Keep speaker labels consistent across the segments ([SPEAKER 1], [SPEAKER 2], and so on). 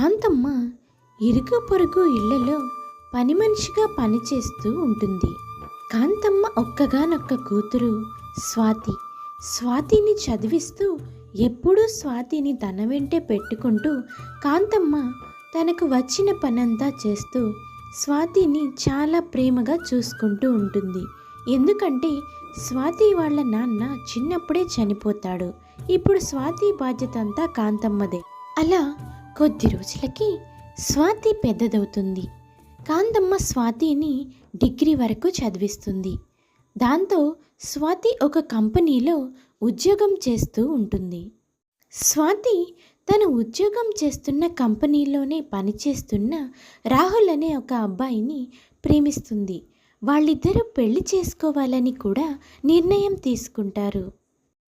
[SPEAKER 1] కాంతమ్మ ఇరుగు పొరుగు ఇళ్ళలో పని మనిషిగా పనిచేస్తూ ఉంటుంది. కాంతమ్మ ఒక్కగానొక్క కూతురు స్వాతి. స్వాతిని చదివిస్తూ ఎప్పుడూ స్వాతిని తన వెంటే పెట్టుకుంటూ కాంతమ్మ తనకు వచ్చిన పనంతా చేస్తూ స్వాతిని చాలా ప్రేమగా చూసుకుంటూ ఉంటుంది. ఎందుకంటే స్వాతి వాళ్ళ నాన్న చిన్నప్పుడే చనిపోతాడు. ఇప్పుడు స్వాతి బాధ్యత అంతా కాంతమ్మదే. అలా కొద్ది రోజులకి స్వాతి పెద్దదవుతుంది. కాంతమ్మ స్వాతిని డిగ్రీ వరకు చదివిస్తుంది. దాంతో స్వాతి ఒక కంపెనీలో ఉద్యోగం చేస్తూ ఉంటుంది. స్వాతి తను ఉద్యోగం చేస్తున్న కంపెనీలోనే పనిచేస్తున్న రాహుల్ అనే ఒక అబ్బాయిని ప్రేమిస్తుంది. వాళ్ళిద్దరూ పెళ్ళి చేసుకోవాలని కూడా నిర్ణయం తీసుకుంటారు.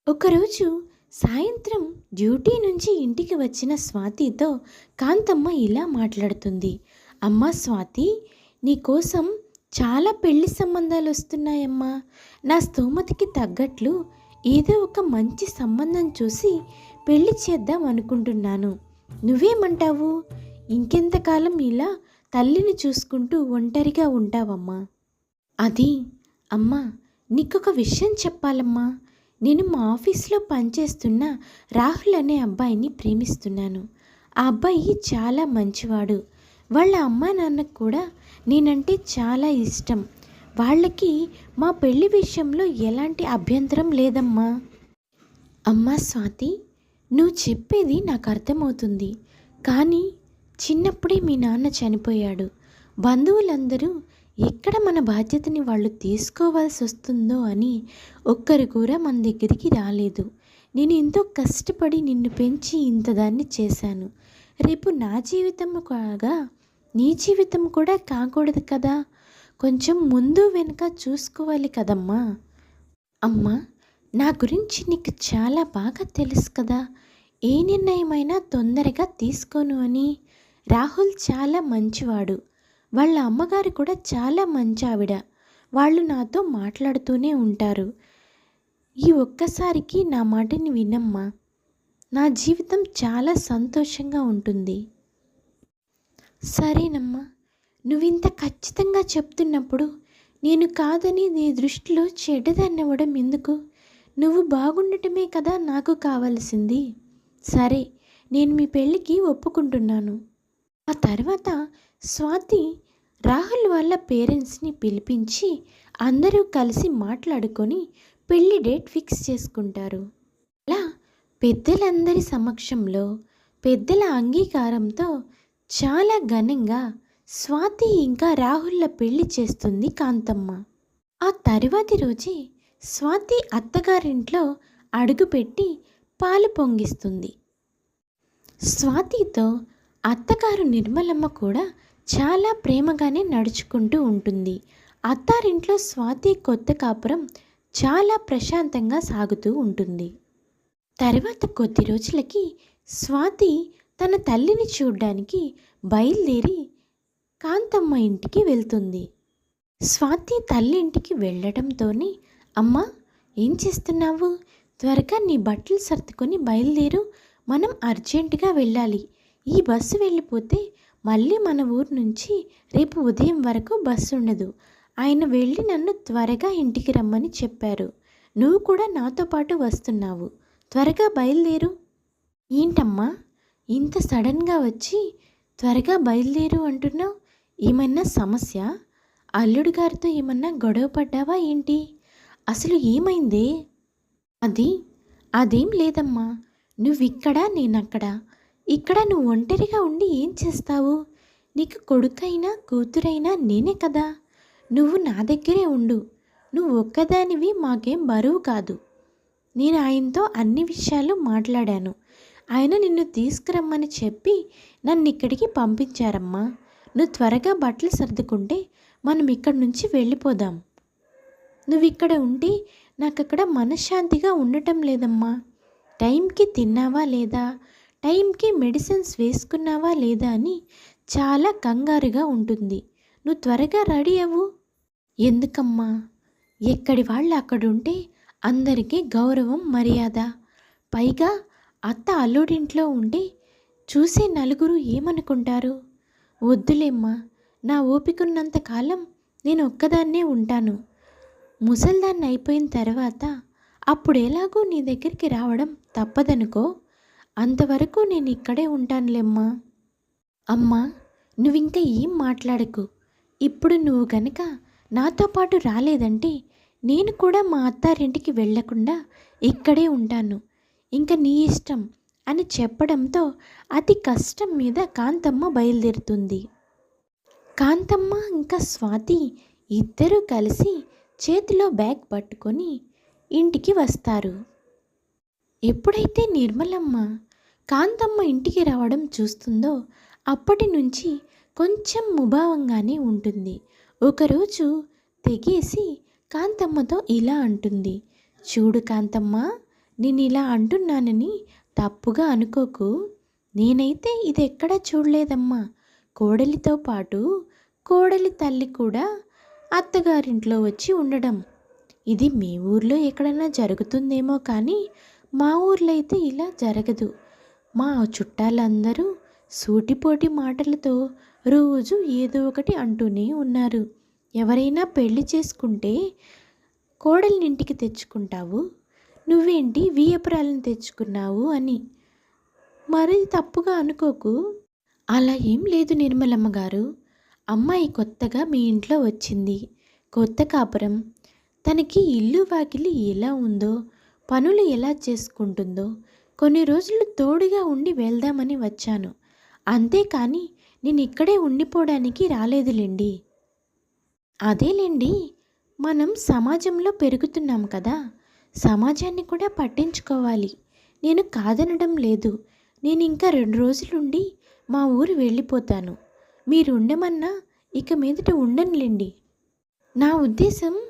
[SPEAKER 1] ఒకరోజు సాయంత్రం డ్యూటీ నుంచి ఇంటికి వచ్చిన స్వాతితో కాంతమ్మ ఇలా మాట్లాడుతుంది. అమ్మా స్వాతి నీకోసం చాలా పెళ్ళి సంబంధాలు వస్తున్నాయమ్మా. నా స్థోమతికి తగ్గట్లు ఏదో ఒక మంచి సంబంధం చూసి పెళ్ళి చేద్దాం అనుకుంటున్నాను. నువ్వేమంటావు? ఇంకెంతకాలం ఇలా తల్లిని చూసుకుంటూ ఒంటరిగా ఉంటావమ్మా? అది అమ్మా నీకొక విషయం చెప్పాలమ్మా. నేను మా ఆఫీస్లో పనిచేస్తున్న రాహుల్ అనే అబ్బాయిని ప్రేమిస్తున్నాను. ఆ అబ్బాయి చాలా మంచివాడు. వాళ్ళ అమ్మా నాన్నకు కూడా నేనంటే చాలా ఇష్టం. వాళ్ళకి మా పెళ్ళి విషయంలో ఎలాంటి అభ్యంతరం లేదమ్మా. అమ్మా స్వాతి నువ్వు చెప్పేది నాకు అర్థమవుతుంది. కానీ చిన్నప్పుడే మీ నాన్న చనిపోయాడు. బంధువులందరూ ఎక్కడ మన బాధ్యతని వాళ్ళు తీసుకోవాల్సి వస్తుందో అని ఒక్కరు కూడా మన దగ్గరికి రాలేదు. నేను ఎంతో కష్టపడి నిన్ను పెంచి ఇంత దాన్ని చేశాను. రేపు నా జీవితం కాగా నీ జీవితం కూడా కాకూడదు కదా? కొంచెం ముందు వెనుక చూసుకోవాలి కదమ్మా. అమ్మా నా గురించి నీకు చాలా బాగా తెలుసు కదా. ఏ నిర్ణయమైనా తొందరగా తీసుకోను అని. రాహుల్ చాలా మంచివాడు. వాళ్ళ అమ్మగారు కూడా చాలా మంచి ఆవిడ. వాళ్ళు నాతో మాట్లాడుతూనే ఉంటారు. ఈ ఒక్కసారికి నా మాటని వినమ్మా. నా జీవితం చాలా సంతోషంగా ఉంటుంది. సరేనమ్మా. నువ్వింత ఖచ్చితంగా చెప్తున్నప్పుడు నేను కాదని నీ దృష్టిలో చెడ్డదన్నవ్వడం ఎందుకు? నువ్వు బాగుండటమే కదా నాకు కావలసింది. సరే నేను మీ పెళ్ళికి ఒప్పుకుంటున్నాను. ఆ తర్వాత స్వాతి రాహుల్ వాళ్ళ పేరెంట్స్ని పిలిపించి అందరూ కలిసి మాట్లాడుకొని పెళ్ళి డేట్ ఫిక్స్ చేసుకుంటారు. అలా పెద్దలందరి సమక్షంలో పెద్దల అంగీకారంతో చాలా ఘనంగా స్వాతి ఇంకా రాహుల్ల పెళ్ళి చేస్తుంది కాంతమ్మ. ఆ తరువాతి రోజే స్వాతి అత్తగారింట్లో అడుగుపెట్టి పాలు పొంగిస్తుంది. స్వాతితో అత్తగారు నిర్మలమ్మ కూడా చాలా ప్రేమగానే నడుచుకుంటూ ఉంటుంది. అత్తారింట్లో స్వాతి కొత్త కాపురం చాలా ప్రశాంతంగా సాగుతూ ఉంటుంది. తర్వాత కొద్ది రోజులకి స్వాతి తన తల్లిని చూడ్డానికి బయలుదేరి కాంతమ్మ ఇంటికి వెళ్తుంది. స్వాతి తల్లి ఇంటికి వెళ్ళడంతోనే అమ్మా ఏం చేస్తున్నావు? త్వరగా నీ బట్టలు సర్దుకొని బయలుదేరు. మనం అర్జెంటుగా వెళ్ళాలి. ఈ బస్సు వెళ్ళిపోతే మళ్ళీ మన ఊరు నుంచి రేపు ఉదయం వరకు బస్సు ఉండదు ఆయన వెళ్ళి నన్ను త్వరగా ఇంటికి రమ్మని చెప్పారు. నువ్వు కూడా నాతో పాటు వస్తున్నావు. త్వరగా బయలుదేరు. ఏంటమ్మా? ఇంత సడన్గా వచ్చి త్వరగా బయలుదేరు అంటున్నావు? ఏమన్నా సమస్య? అల్లుడు గారితో ఏమన్నా గొడవ పడ్డావా ఏంటి? అసలు ఏమైందే? అది అదేం లేదమ్మా. నువ్విక్కడ నేనక్కడా? ఇక్కడ నువ్వు ఒంటరిగా ఉండి ఏం చేస్తావు? నీకు కొడుకైనా కూతురైనా నేనే కదా. నువ్వు నా దగ్గరే ఉండు. నువ్వు ఒక్కదానివి మాకేం బరువు కాదు. నేను ఆయనతో అన్ని విషయాలు మాట్లాడాను. ఆయన నిన్ను తీసుకురమ్మని చెప్పి నన్ను ఇక్కడికి పంపించారమ్మా. నువ్వు త్వరగా బట్టలు సర్దుకుంటే మనం ఇక్కడి నుంచి వెళ్ళిపోదాం. నువ్వు ఇక్కడ ఉంటే నాకు అక్కడ మనశ్శాంతిగా ఉండటం లేదమ్మా. టైంకి తిన్నావా లేదా? టైంకి మెడిసిన్స్ వేసుకున్నావా లేదా అని చాలా కంగారుగా ఉంటుంది. నువ్వు త్వరగా రెడీ అవ్వు. ఎందుకమ్మా? ఎక్కడి వాళ్ళు అక్కడుంటే అందరికీ గౌరవం మర్యాద. పైగా అత్త అల్లుడింట్లో ఉండి చూసే నలుగురు ఏమనుకుంటారు? వద్దులేమ్మా నా ఓపికన్నంత కాలం నేను ఒక్కదాన్నే ఉంటాను. ముసల్దాన్ని అయిపోయిన తర్వాత అప్పుడు ఎలాగో నీ దగ్గరికి రావడం తప్పదనుకో. అంతవరకు నేను ఇక్కడే ఉంటానులేమ్మా. అమ్మా నువ్వింక ఏం మాట్లాడకు. ఇప్పుడు నువ్వు గనక నాతో పాటు రాలేదంటే నేను కూడా మా అత్తారింటికి వెళ్ళకుండా ఇక్కడే ఉంటాను. ఇంకా నీ ఇష్టం అని చెప్పడంతో అతి కష్టం మీద కాంతమ్మ బయలుదేరుతుంది. కాంతమ్మ ఇంకా స్వాతి ఇద్దరూ కలిసి చేతిలో బ్యాగ్ పట్టుకొని ఇంటికి వస్తారు. ఎప్పుడైతే నిర్మలమ్మ కాంతమ్మ ఇంటికి రావడం చూస్తుందో అప్పటి నుంచి కొంచెం ముభావంగానే ఉంటుంది. ఒకరోజు తెగేసి కాంతమ్మతో ఇలా అంటుంది. చూడు కాంతమ్మ నేను ఇలా అంటున్నానని తప్పుగా అనుకోకు. నేనైతే ఇది ఎక్కడా చూడలేదమ్మా. కోడలితో పాటు కోడలి తల్లి కూడా అత్తగారింట్లో వచ్చి ఉండడం. ఇది మీ ఊర్లో ఎక్కడైనా జరుగుతుందేమో కానీ మా ఊర్లో అయితే ఇలా జరగదు. మా చుట్టాలందరూ సూటిపోటి మాటలతో రోజు ఏదో ఒకటి అంటూనే ఉన్నారు. ఎవరైనా పెళ్ళి చేసుకుంటే కోడలినింటికి తెచ్చుకుంటావు. నువ్వేంటి వియపురాలను తెచ్చుకున్నావు అని. మరి తప్పుగా అనుకోకు. అలా ఏం లేదు నిర్మలమ్మ గారు. అమ్మాయి కొత్తగా మీ ఇంట్లో వచ్చింది. కొత్త కాపురం. తనకి ఇల్లు వాకిలి ఎలా ఉందో పనులు ఎలా చేసుకుంటుందో కొన్ని రోజులు తోడుగా ఉండి వెళ్దామని వచ్చాను. అంతేకాని నేను ఇక్కడే ఉండిపోవడానికి రాలేదులేండి. అదేలేండి మనం సమాజంలో పెరుగుతున్నాం కదా. సమాజాన్ని కూడా పట్టించుకోవాలి. నేను కాదనడం లేదు. నేను ఇంకా రెండు రోజులుండి మా ఊరు వెళ్ళిపోతాను. మీరు ఉండమన్నా ఇక మీదట ఉండనులేండి. నా ఉద్దేశం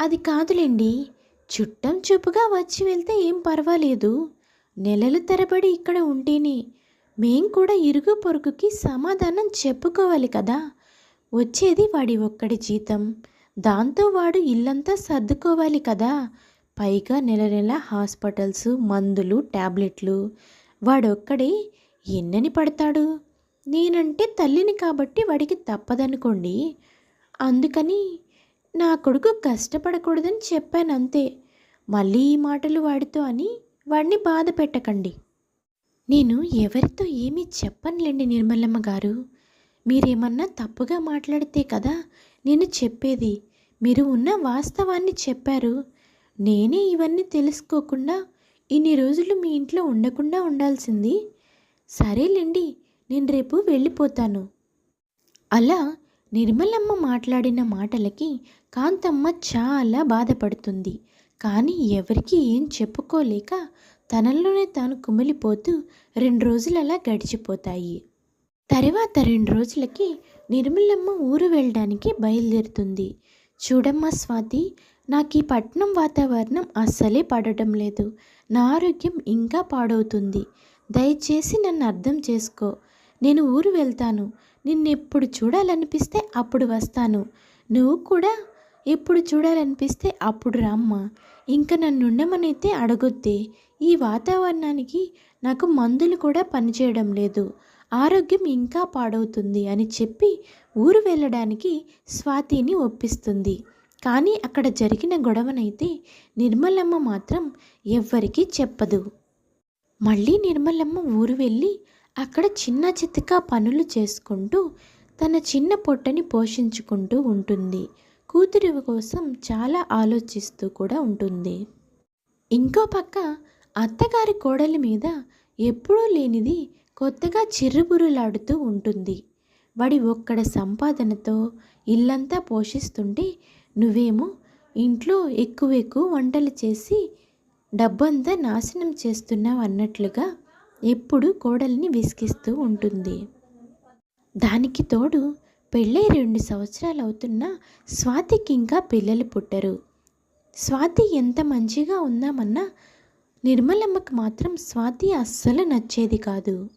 [SPEAKER 1] అది కాదులేండి. చుట్టం చూపుగా వచ్చి వెళ్తే ఏం పర్వాలేదు. నెలలు తరబడి ఇక్కడ ఉంటేనే. మేం కూడా ఇరుగు పొరుగుకి సమాధానం చెప్పుకోవాలి కదా. వచ్చేది వాడి ఒక్కడి జీతం. దాంతో వాడు ఇల్లంతా సర్దుకోవాలి కదా. పైగా నెల నెల హాస్పిటల్స్ మందులు ట్యాబ్లెట్లు వాడొక్కడే ఎన్నని పడతాడు? నేనంటే తల్లిని కాబట్టి వాడికి తప్పదనుకోండి. అందుకని నా కొడుకు కష్టపడకూడదని చెప్పాను అంతే మళ్ళీ ఈ మాటలు వాడితో అని వాడిని బాధ పెట్టకండి. నేను ఎవరితో ఏమీ చెప్పనులేండి నిర్మలమ్మ గారు. మీరేమన్నా తప్పుగా మాట్లాడితే కదా నేను చెప్పేది. మీరు ఉన్న వాస్తవాన్ని చెప్పారు. నేనే ఇవన్నీ తెలుసుకోకుండా ఇన్ని రోజులు మీ ఇంట్లో ఉండకుండా ఉండాల్సింది. సరేలేండి నేను రేపు వెళ్ళిపోతాను. అలా నిర్మలమ్మ మాట్లాడిన మాటలకి కాంతమ్మ చాలా బాధపడుతుంది. కానీ ఎవరికీ ఏం చెప్పుకోలేక తనలోనే తాను కుమిలిపోతూ రెండు రోజులు అలా గడిచిపోతాయి. తర్వాత రెండు రోజులకి నిర్మలమ్మ ఊరు వెళ్ళడానికి బయలుదేరుతుంది. చూడమ్మా స్వాతి నాకు ఈ పట్నం వాతావరణం అస్సలే పడటం లేదు. నా ఆరోగ్యం ఇంకా పాడవుతుంది. దయచేసి నన్ను అర్థం చేసుకో. నేను ఊరు వెళ్తాను. నిన్నెప్పుడు చూడాలనిపిస్తే అప్పుడు వస్తాను. నువ్వు కూడా ఎప్పుడు చూడాలనిపిస్తే అప్పుడు రమ్మ. ఇంకా నన్ను ఉండమనైతే అడగొద్దే. ఈ వాతావరణానికి నాకు మందులు కూడా పనిచేయడం లేదు. ఆరోగ్యం ఇంకా పాడవుతుంది అని చెప్పి ఊరు వెళ్ళడానికి స్వాతిని ఒప్పిస్తుంది. కానీ అక్కడ జరిగిన గొడవనైతే నిర్మలమ్మ మాత్రం ఎవ్వరికీ చెప్పదు. మళ్ళీ నిర్మలమ్మ ఊరు వెళ్ళి అక్కడ చిన్న చితకా పనులు చేసుకుంటూ తన చిన్న పొట్టని పోషించుకుంటూ ఉంటుంది. కూతురి కోసం చాలా ఆలోచిస్తూ కూడా ఉంటుంది. ఇంకో పక్క అత్తగారి కోడలి మీద ఎప్పుడూ లేనిది కొత్తగా చిర్రుబురులాడుతూ ఉంటుంది. వాడి ఒక్కడ సంపాదనతో ఇల్లంతా పోషిస్తుంటే నువ్వేమో ఇంట్లో ఎక్కువ ఎక్కువ వంటలు చేసి డబ్బంతా నాశనం చేస్తున్నావు అన్నట్లుగా ఎప్పుడు కోడల్ని విసిగిస్తూ ఉంటుంది. దానికి తోడు పెళ్ళై రెండు సంవత్సరాలు అవుతున్నా స్వాతికి ఇంకా పిల్లలు పుట్టరు. స్వాతి ఎంత మంచిగా ఉందామన్నా నిర్మలమ్మకు మాత్రం స్వాతి అస్సలు నచ్చేది కాదు.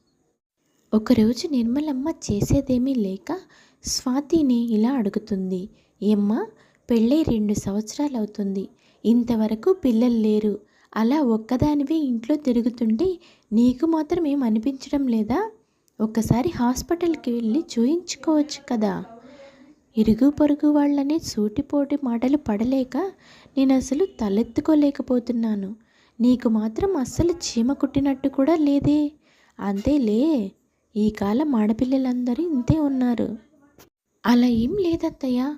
[SPEAKER 1] ఒకరోజు నిర్మలమ్మ చేసేదేమీ లేక స్వాతిని ఇలా అడుగుతుంది. ఏమ్మా పెళ్ళై రెండు సంవత్సరాలు అవుతుంది ఇంతవరకు పిల్లలు లేరు. అలా ఒక్కదానివే ఇంట్లో తిరుగుతుంటే నీకు మాత్రం ఏం అనిపించడం లేదా? ఒక్కసారి హాస్పిటల్కి వెళ్ళి చూయించుకోవచ్చు కదా. ఇరుగు పొరుగు వాళ్ళని సూటిపోటి మాటలు పడలేక నేను అసలు తలెత్తుకోలేకపోతున్నాను. నీకు మాత్రం అస్సలు చీమ కుట్టినట్టు కూడా లేదే. అంతేలే ఈ కాలం ఆడపిల్లలందరూ ఇంతే ఉన్నారు. అలా ఏం లేదత్తయ్య.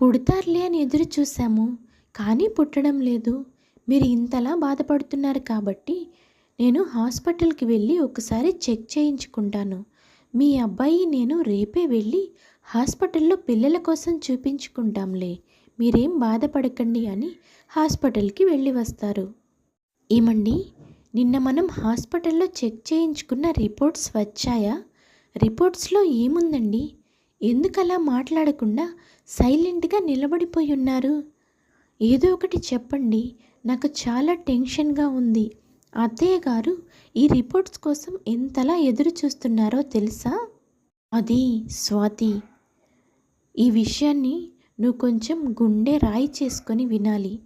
[SPEAKER 1] పుడతారులే అని ఎదురు చూసాము కానీ పుట్టడం లేదు. మీరు ఇంతలా బాధపడుతున్నారు కాబట్టి నేను హాస్పిటల్కి వెళ్ళి ఒకసారి చెక్ చేయించుకుంటాను. మీ అబ్బాయి నేను రేపే వెళ్ళి హాస్పిటల్లో పిల్లల కోసం చూపించుకుంటాంలే. మీరేం బాధపడకండి అని హాస్పిటల్కి వెళ్ళి వస్తారు. ఏమండి? నిన్న మనం హాస్పిటల్లో చెక్ చేయించుకున్న రిపోర్ట్స్ వచ్చాయా? రిపోర్ట్స్లో ఏముందండి? ఎందుకలా మాట్లాడకుండా సైలెంట్గా నిలబడిపోయి ఉన్నారు? ఏదో ఒకటి చెప్పండి. నాకు చాలా టెన్షన్గా ఉంది. అత్తయ్య గారు ఈ రిపోర్ట్స్ కోసం ఎంతలా ఎదురు చూస్తున్నారో తెలుసా? అది స్వాతి ఈ విషయాన్ని నువ్వు కొంచెం గుండె రాయి చేసుకొని వినాలి.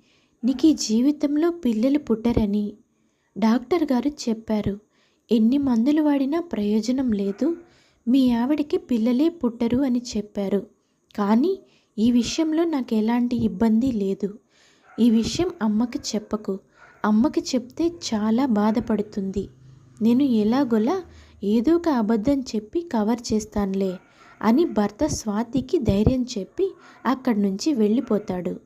[SPEAKER 1] నీకు ఈ జీవితంలో పిల్లలు పుట్టరని డాక్టర్ గారు చెప్పారు. ఎన్ని మందులు వాడినా ప్రయోజనం లేదు. మీ ఆవిడకి పిల్లలే పుట్టరు అని చెప్పారు. కానీ ఈ విషయంలో నాకు ఎలాంటి ఇబ్బంది లేదు. ఈ విషయం అమ్మకి చెప్పకు. అమ్మకి చెప్తే చాలా బాధపడుతుంది. నేను ఎలాగోలా ఏదో ఒక అబద్ధం చెప్పి కవర్ చేస్తానులే అని భర్త స్వాతికి ధైర్యం చెప్పి అక్కడి నుంచి వెళ్ళిపోతాడు.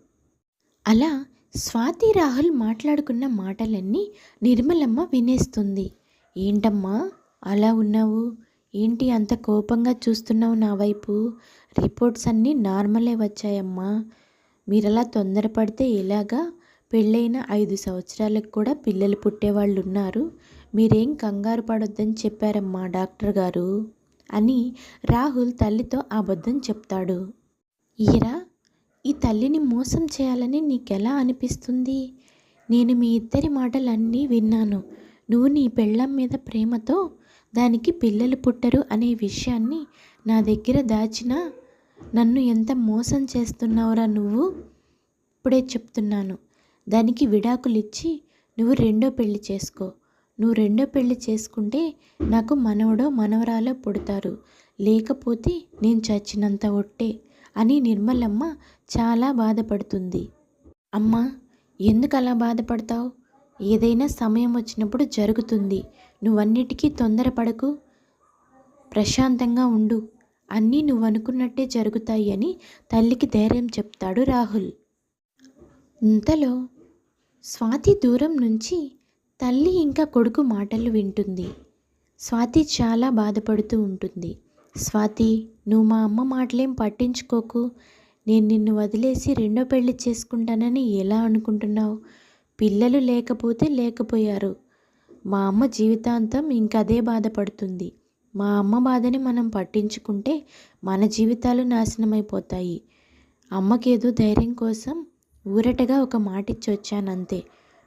[SPEAKER 1] అలా స్వాతి రాహుల్ మాట్లాడుకున్న మాటలన్నీ నిర్మలమ్మ వినేస్తుంది. ఏంటమ్మా అలా ఉన్నావు? ఏంటి అంత కోపంగా చూస్తున్నావు నా వైపు? రిపోర్ట్స్ అన్నీ నార్మలే వచ్చాయమ్మా. మీరలా తొందరపడితే ఎలాగా? పెళ్ళైన ఐదు సంవత్సరాలకు కూడా పిల్లలు పుట్టేవాళ్ళు ఉన్నారు మీరేం కంగారు పడొద్దని చెప్పారమ్మా డాక్టర్ గారు అని రాహుల్ తల్లితో అబద్ధం చెప్తాడు. ఈరా ఈ తల్లిని మోసం చేయాలని నీకెలా అనిపిస్తుంది? నేను మీ ఇద్దరి మాటలన్నీ విన్నాను. నువ్వు నీ పెళ్ళం మీద ప్రేమతో దానికి పిల్లలు పుట్టరు అనే విషయాన్ని నా దగ్గర దాచినా నన్ను ఎంత మోసం చేస్తున్నావురా నువ్వు? ఇప్పుడే చెప్తున్నాను. దానికి విడాకులిచ్చి నువ్వు రెండో పెళ్ళి చేసుకో. నువ్వు రెండో పెళ్ళి చేసుకుంటే నాకు మనవడో మనవరాలో పుడతారు. లేకపోతే నేను చచ్చినంత ఒట్టే అని నిర్మలమ్మ చాలా బాధపడుతుంది. అమ్మా ఎందుకు అలా బాధపడతావు? ఏదైనా సమయం వచ్చినప్పుడు జరుగుతుంది. నువ్వన్నిటికీ తొందరపడకు. ప్రశాంతంగా ఉండు. అన్నీ నువ్వు అనుకున్నట్టే జరుగుతాయి అని తల్లికి ధైర్యం చెప్తాడు రాహుల్. ఇంతలో స్వాతి దూరం నుంచి తల్లి ఇంకా కొడుకు మాటలు వింటుంది. స్వాతి చాలా బాధపడుతూ ఉంటుంది. స్వాతి నువ్వు మా అమ్మ మాటలేం పట్టించుకోకు. నేను నిన్ను వదిలేసి రెండో పెళ్ళి చేసుకుంటానని ఎలా అనుకుంటున్నావు? పిల్లలు లేకపోతే లేకపోయారు. మా అమ్మ జీవితాంతం ఇంకదే బాధపడుతుంది. మా అమ్మ బాధని మనం పట్టించుకుంటే మన జీవితాలు నాశనమైపోతాయి. అమ్మకేదో ధైర్యం కోసం ఊరటగా ఒక మాట ఇచ్చి వచ్చానంతే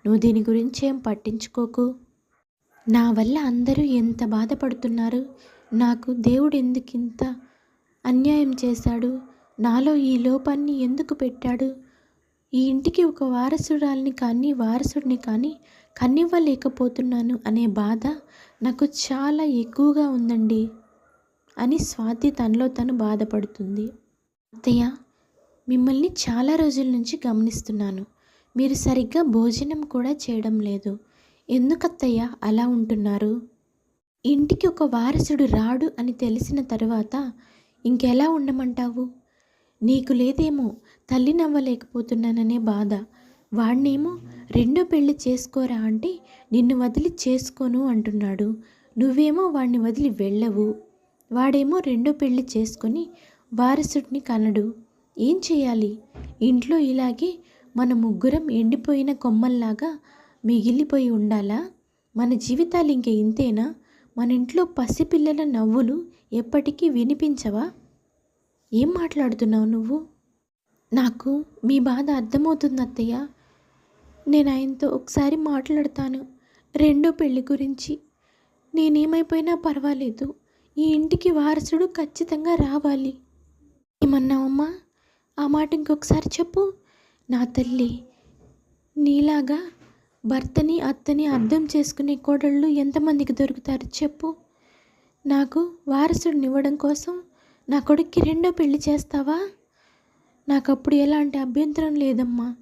[SPEAKER 1] నువ్వు దీని గురించి ఏం పట్టించుకోకు? నా వల్ల అందరూ ఎంత బాధపడుతున్నారు? నాకు దేవుడు ఎందుకింత అన్యాయం చేశాడు? నాలో ఈ లోపాన్ని ఎందుకు పెట్టాడు? ఈ ఇంటికి ఒక వారసురాల్ని కానీ వారసుడిని కానీ కన్నివ్వలేకపోతున్నాను అనే బాధ నాకు చాలా ఎక్కువగా ఉందండి అని స్వాతి తనలో తను బాధపడుతుంది. అత్తయ్య మిమ్మల్ని చాలా రోజుల నుంచి గమనిస్తున్నాను. మీరు సరిగ్గా భోజనం కూడా చేయడం లేదు. ఎందుకత్తయ్య అలా ఉంటున్నారు? ఇంటికి ఒక వారసుడు రాడు అని తెలిసిన తరువాత ఇంకెలా ఉండమంటావు? నీకు లేదేమో తల్లి నవ్వలేకపోతున్నాననే బాధ. వాణ్ణేమో రెండో పెళ్ళి చేసుకోరా అంటే నిన్ను వదిలి చేసుకోను అంటున్నాడు. నువ్వేమో వాణ్ణి వదిలి వెళ్ళవు. వాడేమో రెండో పెళ్ళి చేసుకొని వారసుడిని కనడు. ఏం చేయాలి? ఇంట్లో ఇలాగే మన ముగ్గురం ఎండిపోయిన కొమ్మల్లాగా మిగిలిపోయి ఉండాలా? మన జీవితాలు ఇంక ఇంతేనా? మన ఇంట్లో పసిపిల్లల నవ్వులు ఎప్పటికీ వినిపించవా? ఏం మాట్లాడుతున్నావు నువ్వు? నాకు మీ బాధ అర్థమవుతుంది అత్తయ్య నేను ఆయనతో ఒకసారి మాట్లాడతాను. రెండో పెళ్ళి గురించి. నేనేమైపోయినా పర్వాలేదు. ఈ ఇంటికి వారసుడు ఖచ్చితంగా రావాలి. ఏమన్నావమ్మా? ఆ మాట ఇంకొకసారి చెప్పు. నా తల్లి నీలాగా భర్తని అత్తని అర్థం చేసుకునే కోడళ్ళు ఎంతమందికి దొరుకుతారు చెప్పు. నాకు వారసుడినివ్వడం కోసం నా కొడుక్కి రెండో పెళ్ళి చేస్తావా? నాకు అప్పుడు ఎలాంటి అభ్యంతరం లేదమ్మా.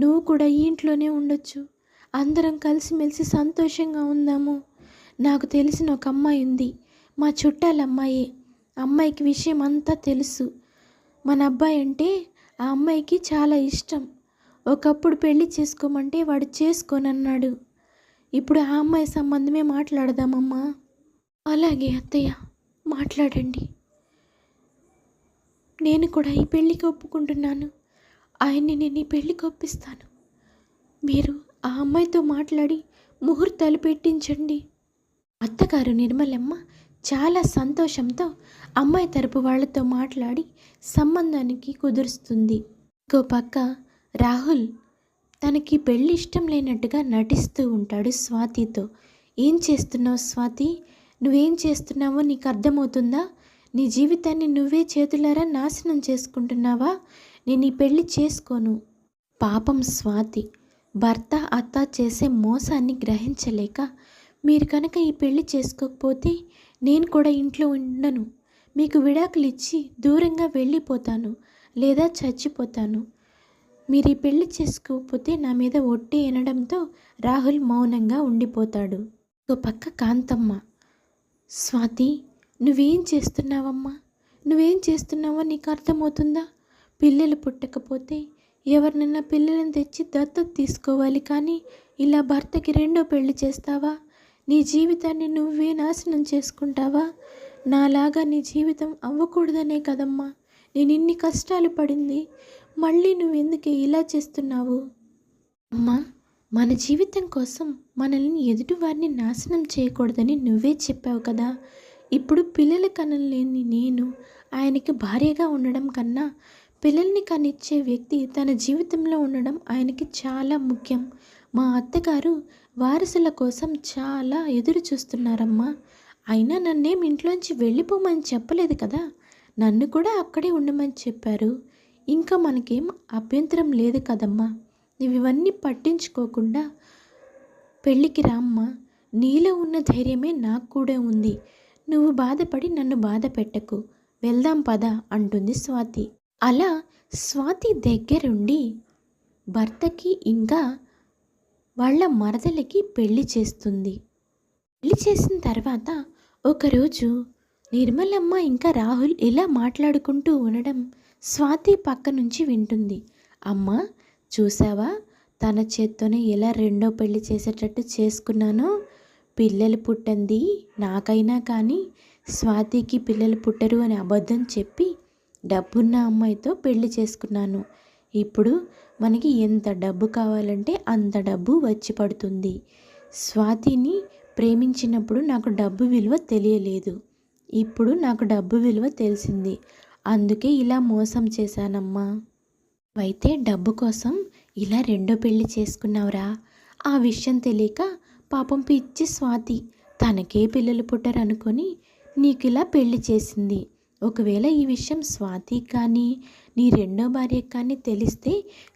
[SPEAKER 1] నువ్వు కూడా ఈ ఇంట్లోనే ఉండొచ్చు. అందరం కలిసిమెలిసి సంతోషంగా ఉందాము. నాకు తెలిసిన ఒక అమ్మాయి ఉంది. మా చుట్టాల అమ్మాయి అమ్మాయికి విషయం అంతా తెలుసు. మన అబ్బాయి అంటే ఆ అమ్మాయికి చాలా ఇష్టం. ఒకప్పుడు పెళ్ళి చేసుకోమంటే వాడు చేసుకోనన్నాడు. ఇప్పుడు ఆ అమ్మాయి సంబంధమే మాట్లాడదామమ్మా. అలాగే అత్తయ్య మాట్లాడండి. నేను కూడా ఈ పెళ్ళికి ఒప్పుకుంటున్నాను. ఆయన్ని నేను ఈ పెళ్ళికి ఒప్పిస్తాను. మీరు ఆ అమ్మాయితో మాట్లాడి ముహూర్తాలు పెట్టించండి. అత్తగారు నిర్మలమ్మ చాలా సంతోషంతో అమ్మాయి తరపు వాళ్ళతో మాట్లాడి సంబంధానికి కుదురుస్తుంది. ఇంకో పక్క రాహుల్ తనకి పెళ్ళి ఇష్టం లేనట్టుగా నటిస్తూ ఉంటాడు స్వాతితో. ఏం చేస్తున్నావు స్వాతి? నువ్వేం చేస్తున్నావో నీకు అర్థమవుతుందా? నీ జీవితాన్ని నువ్వే చేతులారా నాశనం చేసుకుంటున్నావా? నేను ఈ పెళ్ళి చేసుకోను. పాపం స్వాతి భర్త అత్త చేసే మోసాన్ని గ్రహించలేక మీరు కనుక ఈ పెళ్ళి చేసుకోకపోతే నేను కూడా ఇంట్లో ఉండను. మీకు విడాకులు ఇచ్చి దూరంగా వెళ్ళిపోతాను లేదా చచ్చిపోతాను. మీరు ఈ పెళ్ళి చేసుకోకపోతే నా మీద ఒట్టి అనడంతో రాహుల్ మౌనంగా ఉండిపోతాడు. ఒక పక్క కాంతమ్మ స్వాతి నువ్వేం చేస్తున్నావమ్మా? నువ్వేం చేస్తున్నావో నీకు అర్థమవుతుందా? పిల్లలు పుట్టకపోతే ఎవరినైనా పిల్లలను తెచ్చి దత్తత తీసుకోవాలి కానీ ఇలా భర్తకి రెండో పెళ్ళి చేస్తావా? నీ జీవితాన్ని నువ్వే నాశనం చేసుకుంటావా? నాలాగా నీ జీవితం అవ్వకూడదనే కదమ్మా. నేను ఇన్ని కష్టాలు పడింది. మళ్ళీ నువ్వెందుకే ఇలా చేస్తున్నావు? అమ్మా మన జీవితం కోసం మనల్ని ఎదుటివారిని నాశనం చేయకూడదని నువ్వే చెప్పావు కదా. ఇప్పుడు పిల్లల కనలేని నేను ఆయనకి భార్యగా ఉండడం కన్నా పిల్లల్ని కనిచ్చే వ్యక్తి తన జీవితంలో ఉండడం ఆయనకి చాలా ముఖ్యం. మా అత్తగారు వారసుల కోసం చాలా ఎదురు చూస్తున్నారమ్మా. అయినా నన్నేం ఇంట్లోంచి వెళ్ళిపోమని చెప్పలేదు కదా? నన్ను కూడా అక్కడే ఉండమని చెప్పారు. ఇంకా మనకేం అభ్యంతరం లేదు కదమ్మా. నువ్వు ఇవన్నీ పట్టించుకోకుండా పెళ్ళికి రామ్మా. నీలో ఉన్న ధైర్యమే నాకు కూడా ఉంది. నువ్వు బాధపడి నన్ను బాధ పెట్టకు వెళ్దాం పద అంటుంది స్వాతి. అలా స్వాతి దగ్గరుండి భర్తకి ఇంకా వాళ్ళ మరదలకి పెళ్ళి చేస్తుంది. పెళ్ళి చేసిన తర్వాత ఒకరోజు నిర్మలమ్మ ఇంకా రాహుల్ ఇలా మాట్లాడుకుంటూ ఉండడం స్వాతి పక్క నుంచి వింటుంది. అమ్మ చూసావా? తన చేత్తోనే ఎలా రెండో పెళ్ళి చేసేటట్టు చేసుకున్నానో? పిల్లలు పుట్టంది నాకైనా కానీ స్వాతికి పిల్లలు పుట్టరు అని అబద్ధం చెప్పి డబ్బున్న అమ్మాయితో పెళ్ళి చేసుకున్నాను. ఇప్పుడు మనకి ఎంత డబ్బు కావాలంటే అంత డబ్బు వచ్చి పడుతుంది. స్వాతిని ప్రేమించినప్పుడు నాకు డబ్బు విలువ తెలియలేదు. ఇప్పుడు నాకు డబ్బు విలువ తెలిసింది. అందుకే ఇలా మోసం చేశానమ్మా. అయితే డబ్బు కోసం ఇలా రెండో పెళ్ళి చేసుకున్నావురా? ఆ విషయం తెలియక పాపం పిచ్చి స్వాతి తనకే పిల్లలు పుట్టారనుకొని నీకు ఇలా పెళ్ళి చేసింది. ఒకవేళ ఈ విషయం స్వాతి కానీ నీ రెండో భార్యకి కానీ తెలిస్తే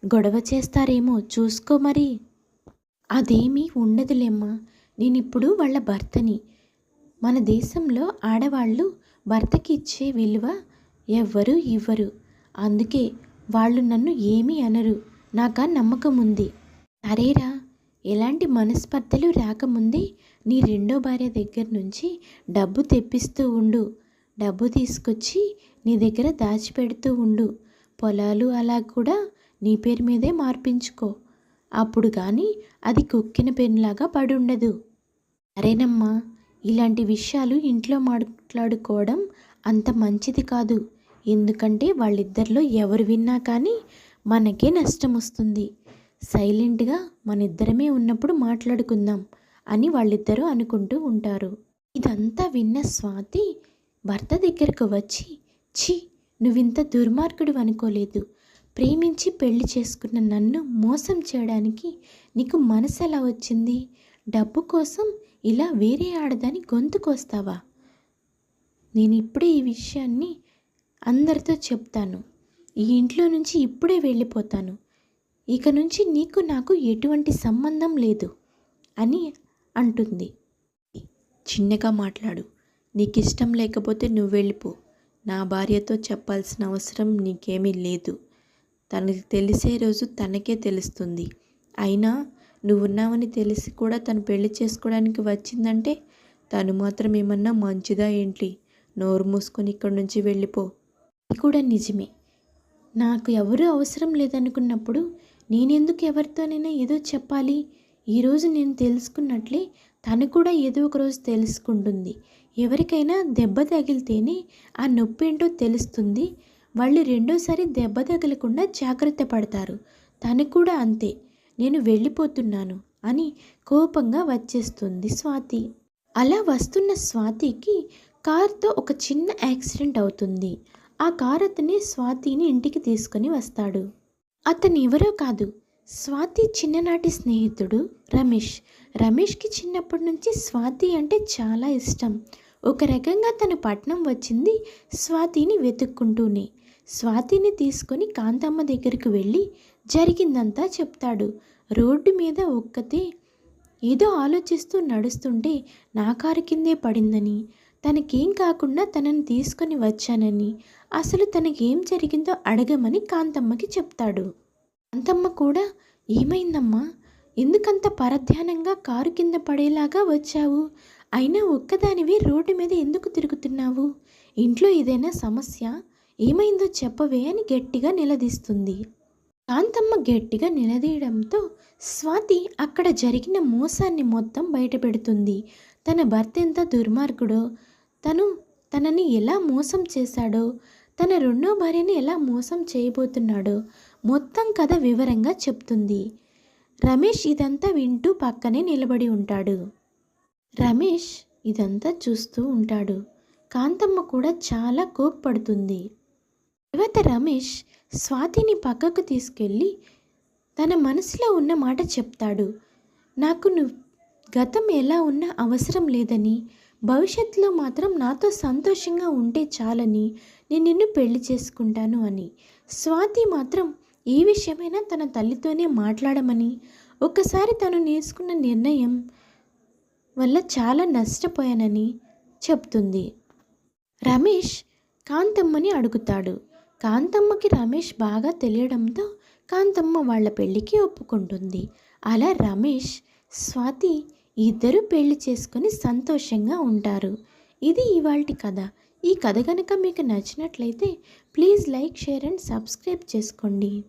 [SPEAKER 1] గొడవ చేస్తారేమో చూసుకో మరి. అదేమీ ఉండదులేమ్మా. నేను ఇప్పుడు వాళ్ళ భర్తని. మన దేశంలో ఆడవాళ్ళు భర్తకి ఇచ్చే విలువ ఎవ్వరూ ఇవ్వరు. అందుకే వాళ్ళు నన్ను ఏమీ అనరు. నాకు ఆ నమ్మకం ఉంది. సరేరా. ఎలాంటి మనస్పర్ధలు రాకముందే నీ రెండో భార్య దగ్గర నుంచి డబ్బు తెప్పిస్తూ ఉండు. డబ్బు తీసుకొచ్చి నీ దగ్గర దాచిపెడుతూ ఉండు. పొలాలు అలా కూడా నీ పేరు మీదే మార్పించుకో. అప్పుడు కానీ అది కుక్కిన పెన్లాగా పడి ఉండదు సరేనమ్మా ఇలాంటి విషయాలు ఇంట్లో మాట్లాడుకోవడం అంత మంచిది కాదు. ఎందుకంటే వాళ్ళిద్దరిలో ఎవరు విన్నా కానీ మనకే నష్టం వస్తుంది సైలెంట్గా మన ఇద్దరమే ఉన్నప్పుడు మాట్లాడుకుందాం అని వాళ్ళిద్దరూ అనుకుంటూ ఉంటారు. ఇదంతా విన్న స్వాతి భర్త దగ్గరకు వచ్చి ఛీ నువ్వింత దుర్మార్గుడు అనుకోలేదు. ప్రేమించి పెళ్ళి చేసుకున్న నన్ను మోసం చేయడానికి నీకు మనసు ఎలా వచ్చింది? డబ్బు కోసం ఇలా వేరే ఆడదాని గొంతుకొస్తావా? నేను ఇప్పుడే ఈ విషయాన్ని అందరితో చెప్తాను. ఈ ఇంట్లో నుంచి ఇప్పుడే వెళ్ళిపోతాను. ఇక నుంచి నీకు నాకు ఎటువంటి సంబంధం లేదు అని అంటుంది. చిన్నగా మాట్లాడు. నీకు ఇష్టం లేకపోతే నువ్వు వెళ్ళిపో నా భార్యతో చెప్పాల్సిన అవసరం నీకేమీ లేదు. తనకి తెలిసే రోజు తనకే తెలుస్తుంది. అయినా నువ్వున్నావని తెలిసి కూడా తను పెళ్ళి చేసుకోవడానికి వచ్చిందంటే తను మాత్రం ఏమన్నా మంచిదా ఏంటి? నోరు మూసుకొని ఇక్కడి నుంచి వెళ్ళిపో. ఇది కూడా నిజమే. నాకు ఎవరు అవసరం లేదనుకున్నప్పుడు నేనెందుకు ఎవరితోనైనా ఏదో చెప్పాలి? ఈరోజు నేను తెలుసుకున్నట్లే తను కూడా ఏదో ఒక రోజు తెలుసుకుంటుంది. ఎవరికైనా దెబ్బ తగిలితేనే ఆ నొప్పి ఏంటో తెలుస్తుంది. వాళ్ళు రెండోసారి దెబ్బ తగలకుండా జాగ్రత్త పడతారు. తను కూడా అంతే. నేను వెళ్ళిపోతున్నాను అని కోపంగా వచ్చేస్తుంది స్వాతి. అలా వస్తున్న స్వాతికి కార్తో ఒక చిన్న యాక్సిడెంట్ అవుతుంది. ఆ కార్ అతని స్వాతిని ఇంటికి తీసుకొని వస్తాడు. అతను ఎవరో కాదు. స్వాతి చిన్ననాటి స్నేహితుడు రమేష్. రమేష్కి చిన్నప్పటి నుంచి స్వాతి అంటే చాలా ఇష్టం. ఒక రకంగా తన పట్నం వచ్చింది స్వాతిని వెతుక్కుంటూనే. స్వాతిని తీసుకొని కాంతమ్మ దగ్గరికి వెళ్ళి జరిగిందంతా చెప్తాడు. రోడ్డు మీద ఒక్కతే ఏదో ఆలోచిస్తూ నడుస్తుంటే నా కారు కిందే పడిందని తనకేం కాకుండా తనని తీసుకొని వచ్చానని అసలు తనకేం జరిగిందో అడగమని కాంతమ్మకి చెప్తాడు. కాంతమ్మ కూడా ఏమైందమ్మా? ఎందుకంత పరధ్యానంగా కారు కింద పడేలాగా వచ్చావు? అయినా ఒక్కదానివి రోడ్డు మీద ఎందుకు తిరుగుతున్నావు? ఇంట్లో ఏదైనా సమస్య? ఏమైందో చెప్పవే అని గట్టిగా నిలదీస్తుంది. కాంతమ్మ గట్టిగా నిలదీయడంతో స్వాతి అక్కడ జరిగిన మోసాన్ని మొత్తం బయటపెడుతుంది. తన భర్త ఎంత దుర్మార్గుడో తను తనని ఎలా మోసం చేశాడో తన రెండో భార్యని ఎలా మోసం చేయబోతున్నాడో మొత్తం కథ వివరంగా చెప్తుంది. రమేష్ ఇదంతా వింటూ పక్కనే నిలబడి ఉంటాడు. రమేష్ ఇదంతా చూస్తూ ఉంటాడు. కాంతమ్మ కూడా చాలా కోప్పడుతుంది. తర్వాత రమేష్ స్వాతిని పక్కకు తీసుకెళ్ళి తన మనసులో ఉన్న మాట చెప్తాడు. నాకు నువ్వు గతం ఎలా ఉన్నా అవసరం లేదని భవిష్యత్తులో మాత్రం నాతో సంతోషంగా ఉంటే చాలని నేను నిన్ను పెళ్ళి చేసుకుంటాను అని. స్వాతి మాత్రం ఏ విషయమైనా తన తల్లితోనే మాట్లాడమని ఒకసారి తను నేర్చుకున్న నిర్ణయం వల్ల చాలా నష్టపోయానని చెప్తుంది. రమేష్ కాంతమ్మని అడుగుతాడు. కాంతమ్మకి రమేష్ బాగా తెలియడంతో కాంతమ్మ వాళ్ళ పెళ్ళికి ఒప్పుకుంటుంది. అలా రమేష్ స్వాతి ఇద్దరు పెళ్ళి చేసుకొని సంతోషంగా ఉంటారు. ఇది ఇవాల్టి కథ. ఈ కథ కనుక మీకు నచ్చినట్లయితే please like share and subscribe చేసుకోండి.